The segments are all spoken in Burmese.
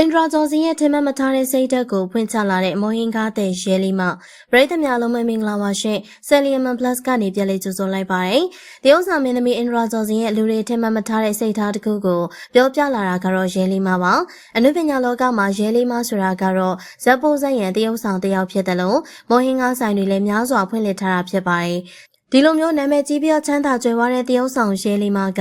အင်ဒရာဂျော်စင်ရဲ့ထင်မှတ်မထားတဲ့စိတ်ဓာတ်ကိုဖွင့်ချလာတဲ့မော်ဟင်ကားတဲ့ရဲလီမပရိသတ်များလုံးမမင်္ဂလာပါရှင်ဆယ်လီယမန်ပလတ်ကနေပြန်လေးကြိုဆိုလိုက်ပါတယ်။တရုတ်ဆောင်မင်းသမီးအင်ဒရာဂျော်စင်ရဲ့လူတွေထင်မှတ်မထားတဲ့စိတ်ဓာတ်တစ်ခုကိုပြောပြလာတာကတော့ရဲလီမပါ။အနုပညာလောကမှာရဲလီမဆိုတာကတော့ဇက်ပိုးဇက်ရန်တရုတ်ဆောင်တစ်ယောက်ဖြစ်တယ်လို့မော်ဟင်ကားဆိုင်တွေလည်းများစွာဖွင့်လှစ်ထားတာဖြစ်ပါတယ်။ ဒီလိုမျိုးနာမည်ကြီးပြီးတော့ချမ်းသာကြွယ်ဝတဲ့တရုတ်ဆောင်ရဲလီမာက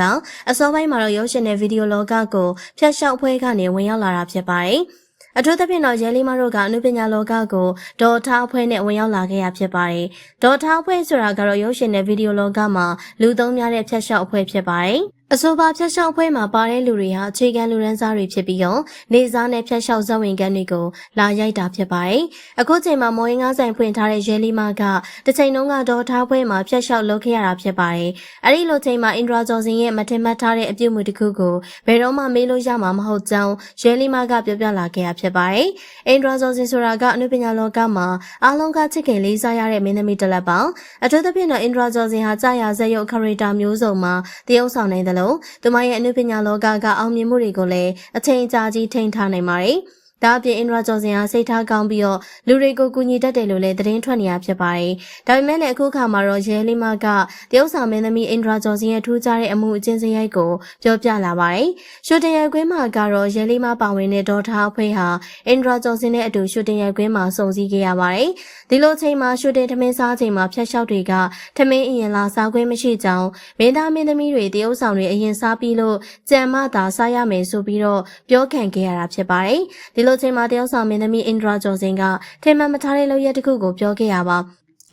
အစောပိုင်းမှာတော့ရုပ်ရှင်တဲ့ဗီဒီယိုလောကကိုဖျက်လျှောက်ဖွဲကနေဝင်ရောက်လာတာဖြစ်ပါတယ်။အထူးသဖြင့်တော့ရဲလီမာတို့ကအနုပညာလောကကိုဒေါ်ထားဖွဲနဲ့ဝင်ရောက်လာခဲ့ရဖြစ်ပါတယ်။ဒေါ်ထားဖွဲဆိုတာကတော့ရုပ်ရှင်တဲ့ဗီဒီယိုလောကမှာလူသုံးများတဲ့ဖျက်လျှောက်ဖွဲဖြစ်ပါတယ်။ အဆိုပါဖြတ်လျှောက်ဖွဲ့မှာပါတဲ့လူတွေဟာအခြေခံလူရန်စားတွေဖြစ်ပြီးတော့နေစားနဲ့ဖြတ်လျှောက်ဇဝင်ကန်းတွေကိုလာရိုက်တာဖြစ်ပါတယ်။အခုချိန်မှာမော်ရင်ငါးဆိုင်ဖွင့်ထားတဲ့ရဲလီမာကတစ်ချိန်လုံးကတော့ထားဖွဲ့မှာဖြတ်လျှောက်လုပ်ခဲ့ရတာဖြစ်ပါတယ်။အဲဒီလိုချိန်မှာအင်ဒရာဂျော်စင်ရဲ့မထင်မှတ်ထားတဲ့အပြုတ်မှုတစ်ခုကိုဘယ်တော့မှမေးလို့ရမှာမဟုတ်ကြောင်းရဲလီမာကပြောပြလာခဲ့ရဖြစ်ပါတယ်။အင်ဒရာဂျော်စင်ဆိုတာကအနုပညာလောကမှာအားလုံးကချစ်ခင်လေးစားရတဲ့မင်းသမီးတစ်လက်ပါ။အထူးသဖြင့်တော့အင်ဒရာဂျော်စင်ဟာကြာရဇက်ရုပ်ခရီတာမျိုးစုံမှာတရုပ်ဆောင်နေတယ်လို့သူမရဲ့အနုပညာလောကကအောင်မြင်မှုတွေကိုလည်းအချိန်ကြာကြီးထိန်းထားနိုင်ပါတယ်။ ဒါအပြင်အင်ဒရာကျော်စင်ဟာစိတ်ထားကောင်းပြီးတော့လူတွေကိုကူညီတတ်တယ်လို့လည်းသတင်းထွက်နေရဖြစ်ပါတယ်။ဒါပေမဲ့လည်းအခုခါမှာတော့ရဲလီမာကတရုတ်ဆောင်မင်းသမီးအင်ဒရာကျော်စင်ရဲ့ထူးခြားတဲ့အမှုအကျဉ်းစရိုက်ကိုပြောပြလာပါတယ်။ရှူတင်ရိုက်ကွင်းမှာကတော့ရဲလီမာပါဝင်တဲ့ဒေါ်ထားအဖွဲ့ဟာအင်ဒရာကျော်စင်နဲ့အတူရှူတင်ရိုက်ကွင်းမှာစုံစည်းခဲ့ရပါတယ်။ဒီလိုချိန်မှာရှူတင်ထမင်းစားချိန်မှာဖျက်လျှောက်တွေကထမင်းအရင်လာစားခွင့်မရှိကြောင်းမင်းသားမင်းသမီးတွေတရုတ်ဆောင်တွေအရင်စားပြီးလို့ကြံမသာစားရမယ်ဆိုပြီးတော့ပြောခံခဲ့ရတာဖြစ်ပါတယ်။ဒီလိုချိန်မှာတယောက်ဆောင်မင်းသမီးအင်ဒရာကျော်စင်ကထိမှန်မထားတဲ့လုပ်ရက်တစ်ခုကိုပြောခဲ့ရပါ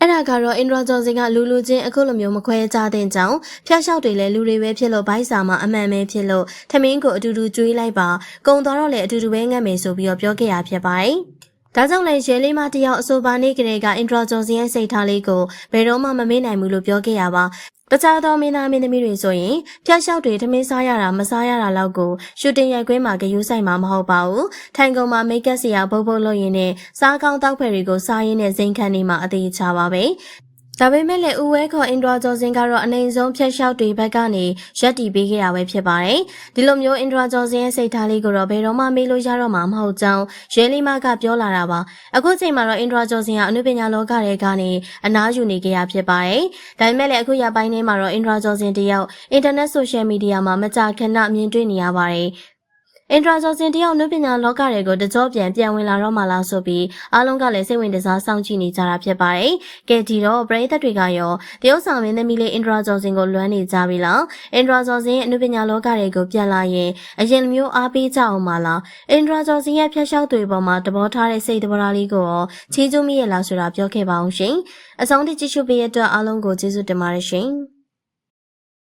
အဲ့ဒါကတော့အင်ဒရာဂျော်စင်ကလူလူချင်းအခုလိုမျိုးမခွဲကြတဲ့ကြောင့်ဖျက်လျှောက်တွေလည်းလူတွေပဲဖြစ်လို့ဘိုက်စာမှာအမှန်ပဲဖြစ်လို့ထမင်းကိုအတူတူကျွေးလိုက်ပါကုံတော်တော့လည်းအတူတူပဲငတ်မယ်ဆိုပြီးတော့ပြောခဲ့ရဖြစ်ပါတယ် ဒါကြောင့်လည်းရဲလေးမတယောက်အဆိုပါနေကလေးကအင်ဒရာဂျော်စင်ရဲ့စိတ်ထားလေးကိုဘယ်တော့မှမမေ့နိုင်ဘူးလို့ပြောခဲ့ရပါတခြားသောမင်းသားမင်းသမီးတွေဆိုရင်ဖျက်လျှောက်တွေထမင်းစားရတာမစားရတာလောက်ကိုရှူတင်ရိုက်ခွင်းမှာဂယူးဆိုင်မှာမဟုတ်ပါဘူးထိုင်ကုန်မှာမိတ်ကပ်စရာဘုတ်ဘုတ်လုပ်ရင်းနဲ့စားကောင်းတောက်ဖယ်တွေကိုစားရင်းနဲ့ဇိမ်ခန်းနေမှာအသေးချပါပဲ ဒါပေမဲ့လည်းဦးဝဲခေါ်အင်ဒရာဂျော်စင်ကတော့အနေဆုံးဖျက်လျှောက်တွေဘက်ကနေရက်တီပေးခဲ့တာပဲဖြစ်ပါတယ်။ဒီလိုမျိုးအင်ဒရာဂျော်စင်ရဲ့စိတ်ထားလေးကိုတော့ဘယ်တော့မှမေးလို့ရတော့မှာမဟုတ်ကြောင်းရဲလီမကပြောလာတာပါ။အခုချိန်မှာတော့အင်ဒရာဂျော်စင်ကအနုပညာလောကတွေကနေအနားယူနေကြရဖြစ်ပါတယ်။ဒါပေမဲ့လည်းအခုရပိုင်းထဲမှာတော့အင်ဒရာဂျော်စင်တယောက်အင်တာနက်ဆိုရှယ်မီဒီယာမှာမကြာခဏမြင်တွေ့နေရပါတယ်။ အင်ဒရာဇော်စင်တယောက်နုပညာလောကတွေကိုတကြောပြန်ပြန်ဝင်လာတော့မှလားဆိုပြီးအားလုံးကလည်းစိတ်ဝင်စားစောင့်ကြည့်နေကြတာဖြစ်ပါတယ်။ကဲဒီတော့ပရိသတ်တွေကရောတရုတ်ဆောင်မင်းသမီးလေးအင်ဒရာဇော်စင်ကိုလွမ်းနေကြပြီလား။အင်ဒရာဇော်စင်ရဲ့အနုပညာလောကတွေကိုပြန်လာရင်အရင်မျိုးအားပေးကြအောင်မလား။အင်ဒရာဇော်စင်ရဲ့ဖျက်လျှောက်တွေပေါ်မှာတဘောထားတဲ့စိတ်တဘောထားလေးကိုရောချီးကျူးမိရလားဆိုတာပြောခဲ့ပါအောင်ရှင်။အဆုံးထိကြည့်ရှုပေးရတဲ့အတွက်အားလုံးကိုကျေးဇူးတင်ပါတယ်ရှင်။